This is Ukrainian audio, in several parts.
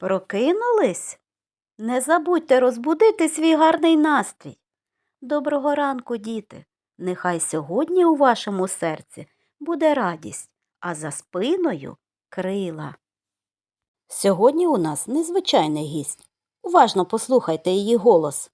Прокинулись? Не забудьте розбудити свій гарний настрій. Доброго ранку, діти. Нехай сьогодні у вашому серці буде радість, а за спиною крила. Сьогодні у нас незвичайний гість. Уважно послухайте її голос.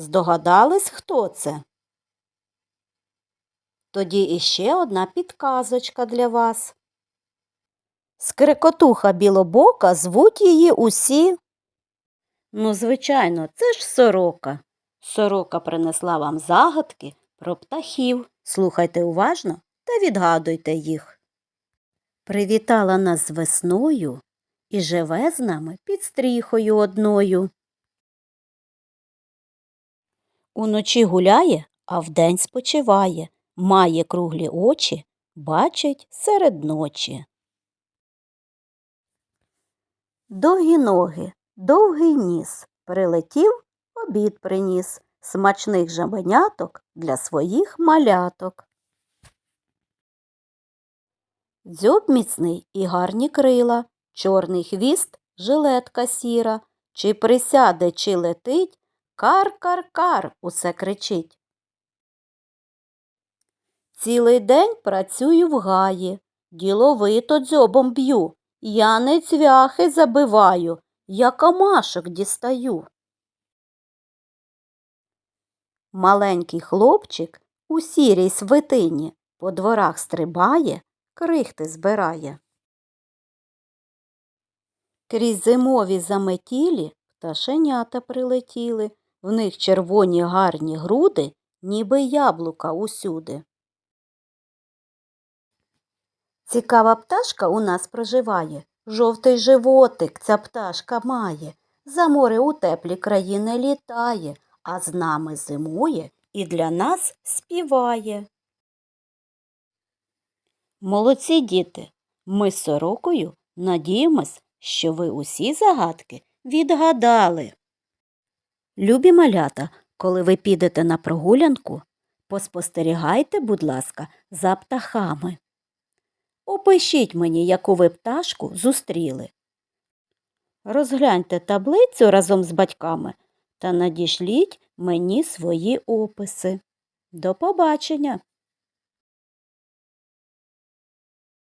Здогадались, хто це? Тоді іще одна підказочка для вас. Скрекотуха білобока звуть її усі. Ну, звичайно, це ж сорока. Сорока принесла вам загадки про птахів. Слухайте уважно та відгадуйте їх. Привітала нас весною і живе з нами під стріхою одною. Уночі гуляє, а вдень спочиває, має круглі очі, бачить серед ночі. Довгі ноги, довгий ніс, прилетів, обід приніс, смачних жабеняток для своїх маляток. Дзьоб міцний і гарні крила, чорний хвіст, жилетка сіра, чи присяде, чи летить, Кар-кар-кар усе кричить. Цілий день працюю в гаї, діловито дзьобом б'ю, я не цвяхи забиваю, я камашок дістаю. Маленький хлопчик у сірій свитині по дворах стрибає, крихти збирає. Крізь зимові заметілі пташенята прилетіли, в них червоні гарні груди, ніби яблука усюди. Цікава пташка у нас проживає, жовтий животик ця пташка має, за море у теплі країни літає, а з нами зимує і для нас співає. Молодці діти, ми з сорокою надіємось, що ви усі загадки відгадали. Любі малята, коли ви підете на прогулянку, поспостерігайте, будь ласка, за птахами. Опишіть мені, яку ви пташку зустріли. Розгляньте таблицю разом з батьками та надішліть мені свої описи. До побачення!